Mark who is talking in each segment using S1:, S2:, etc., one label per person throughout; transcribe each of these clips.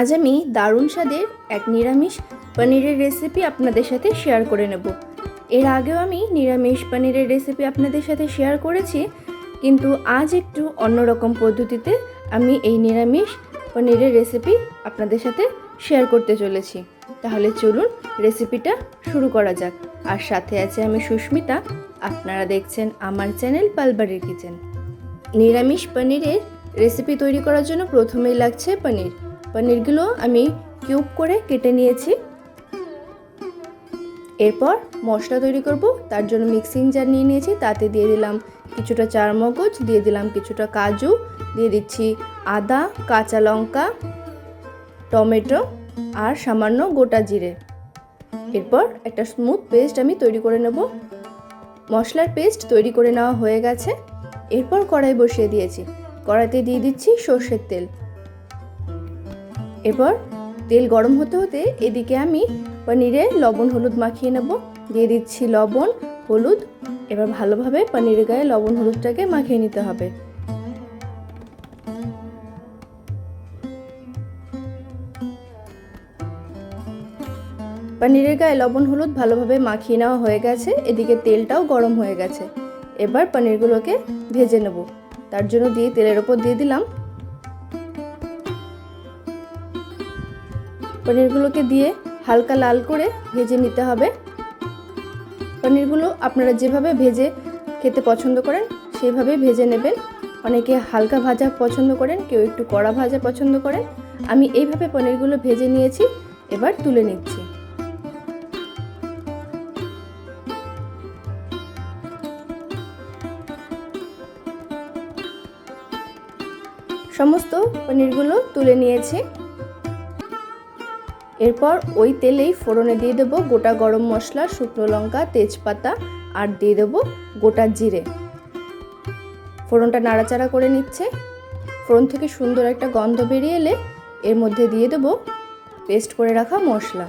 S1: আজ আমি দারুণ স্বাদের এক নিরামিষ পনিরের রেসিপি আপনাদের সাথে শেয়ার করে নেব। এর আগেও আমি নিরামিষ পনিরের রেসিপি আপনাদের সাথে শেয়ার করেছি, কিন্তু আজ একটু অন্যরকম পদ্ধতিতে আমি এই নিরামিষ পনিরের রেসিপি আপনাদের সাথে শেয়ার করতে চলেছি। তাহলে চলুন রেসিপিটা শুরু করা যাক। আর সাথে আছে আমি সুস্মিতা, আপনারা দেখছেন আমার চ্যানেল পালবাড়ির কিচেন নিরামিষ পনিরের রেসিপি তৈরি করার জন্য প্রথমেই লাগছে পনির। পনিরগুলো আমি কিউব করে কেটে নিয়েছি। এরপর মশলা তৈরি করব, তার জন্য মিক্সিং জার নিয়ে নিয়েছি, তাতে দিয়ে দিলাম কিছুটা চারমগজ, দিয়ে দিলাম কিছুটা কাজু, দিয়ে দিচ্ছি আদা, কাঁচা লঙ্কা, টমেটো আর সামান্য গোটা জিরে। এরপর একটা স্মুথ পেস্ট আমি তৈরি করে নেব। মশলার পেস্ট তৈরি করে নেওয়া হয়ে গেছে। এরপর কড়াই বসিয়ে দিয়েছি। কড়াইতে দিয়ে দিচ্ছি সর্ষের তেল। এরপর তেল গরম হতে হতে এদিকে আমি পনিরে লবণ, হলুদ মাখিয়ে নেব। দিয়ে দিচ্ছি লবণ, হলুদ। এবার ভালোভাবে পনিরের গায়ে লবণ, হলুদটাকে মাখিয়ে নিতে হবে। পনিরের গায়ে লবণ, হলুদ ভালোভাবে মাখিয়ে নেওয়া হয়ে গেছে। এদিকে তেলটাও গরম হয়ে গেছে। এবার পনিরগুলোকে ভেজে নেব। তার জন্য দিয়ে তেলের ওপর দিয়ে দিলাম পনিরগুলোকে দিয়ে হালকা লাল করে ভেজে নিতে হবে। পনিরগুলো আপনারা যেভাবে ভেজে খেতে পছন্দ করেন সেইভাবে ভেজে নেবেন। অনেকে হালকা ভাজা পছন্দ করেন, কেউ একটু কড়া ভাজা পছন্দ করেন। আমি এইভাবে পনিরগুলো ভেজে নিয়েছি, এবার তুলে নিচ্ছি। সমস্ত পনিরগুলো তুলে নিয়েছি। এরপর ওই তেলেই ফোড়নে দিয়ে দেবো গোটা গরম মশলা, শুকনো লঙ্কা, তেজপাতা আর দিয়ে দেবো গোটা জিরে। ফোড়নটা নাড়াচাড়া করে নিচ্ছে। ফোড়ন থেকে সুন্দর একটা গন্ধ বেরিয়ে এলে এর মধ্যে দিয়ে দেবো পেস্ট করে রাখা মশলা।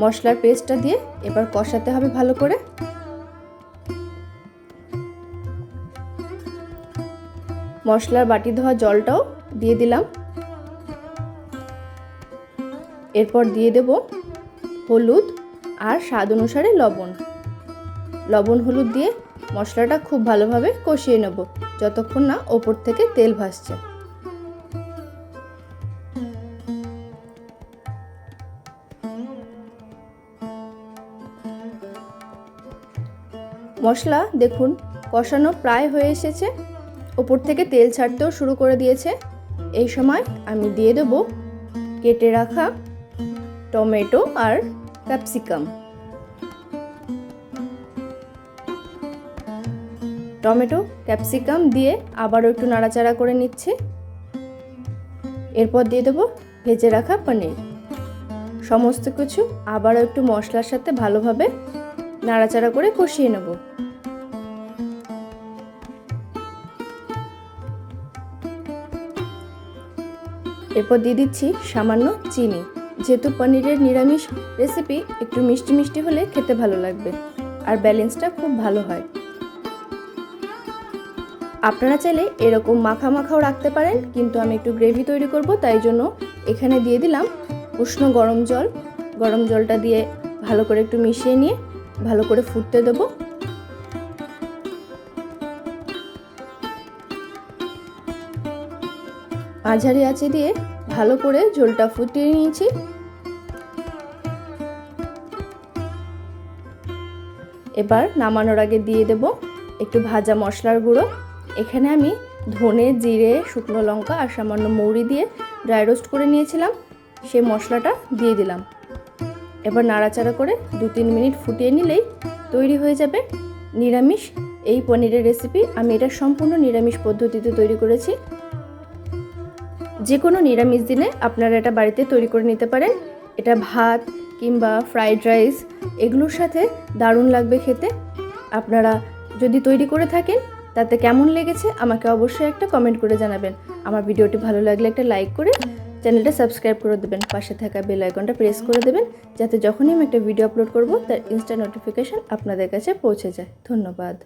S1: মশলার পেস্টটা দিয়ে এবার কষাতে হবে ভালো করে। মশলার বাটি ধোয়া জলটাও দিয়ে দিলাম। এরপর দিয়ে দেব হলুদ আর স্বাদ অনুসারে লবণ। লবণ হলুদ দিয়ে মশলাটা খুব ভালোভাবে কষিয়ে নেব, যতক্ষণ না ওপর থেকে তেল ভাসছে। মশলা দেখুন কষানো প্রায় হয়ে এসেছে, ওপর থেকে তেল ছাড়তেও শুরু করে দিয়েছে। এই সময় আমি দিয়ে দেব কেটে রাখা টমেটো আর ক্যাপসিকাম। টমেটো, ক্যাপসিকাম দিয়ে আবারও একটু নাড়াচাড়া করে নিচ্ছি। এরপর দিয়ে দেবো ভেজে রাখা পনির। সমস্ত কিছু আবারও একটু মশলার সাথে ভালোভাবে নাড়াচাড়া করে কষিয়ে নেব। এরপর দিয়ে দিচ্ছি সামান্য চিনি। যেহেতু পনিরের নিরামিষ রেসিপি একটু মিষ্টি মিষ্টি হলে খেতে ভালো লাগবে। আর ব্যালেন্সটা খুব ভালো হয়। আপনারা চাইলে এরকম মাখা মাখাও রাখতে পারেন, কিন্তু আমি একটু গ্রেভি তৈরি করব, তাই জন্য এখানে দিয়ে দিলাম উষ্ণ গরম জল। গরম জলটা দিয়ে ভালো করে একটু মিশিয়ে নিয়ে ভালো করে ফুটতে দেবো। মাঝারি আঁচে দিয়ে ভালো করে ঝোলটা ফুটিয়ে নিয়েছি। এবার নামানোর আগে দিয়ে দেব একটু ভাজা মশলার গুঁড়ো। এখানে আমি ধনে, জিরে, শুকনো লঙ্কা আর সামান্য মৌরি দিয়ে ড্রাই রোস্ট করে নিয়েছিলাম। সেই মশলাটা দিয়ে দিলাম। এবার নাড়াচাড়া করে দু তিন মিনিট ফুটিয়ে নিলেই তৈরি হয়ে যাবে। নিরামিষ, এই পনিরের রেসিপি আমি এটা সম্পূর্ণ নিরামিষ পদ্ধতিতে তৈরি করেছি। যে কোনো নিরামিষ দিনে আপনারা এটা বাড়িতে তৈরি করে নিতে পারেন। এটা ভাত কিংবা ফ্রাইড রাইস এগুলোর সাথে দারুণ লাগবে খেতে। আপনারা যদি তৈরি করে থাকেন, তাতে কেমন লেগেছে আমাকে অবশ্যই একটা কমেন্ট করে জানাবেন। আমার ভিডিওটি ভালো লাগলে একটা লাইক করে চ্যানেলটা সাবস্ক্রাইব করে দেবেন। পাশে থাকা বেল আইকনটা প্রেস করে দেবেন, যাতে যখনই আমি একটা ভিডিও আপলোড করব, তার ইনস্টা নোটিফিকেশান আপনাদের কাছে পৌঁছে যায়। ধন্যবাদ।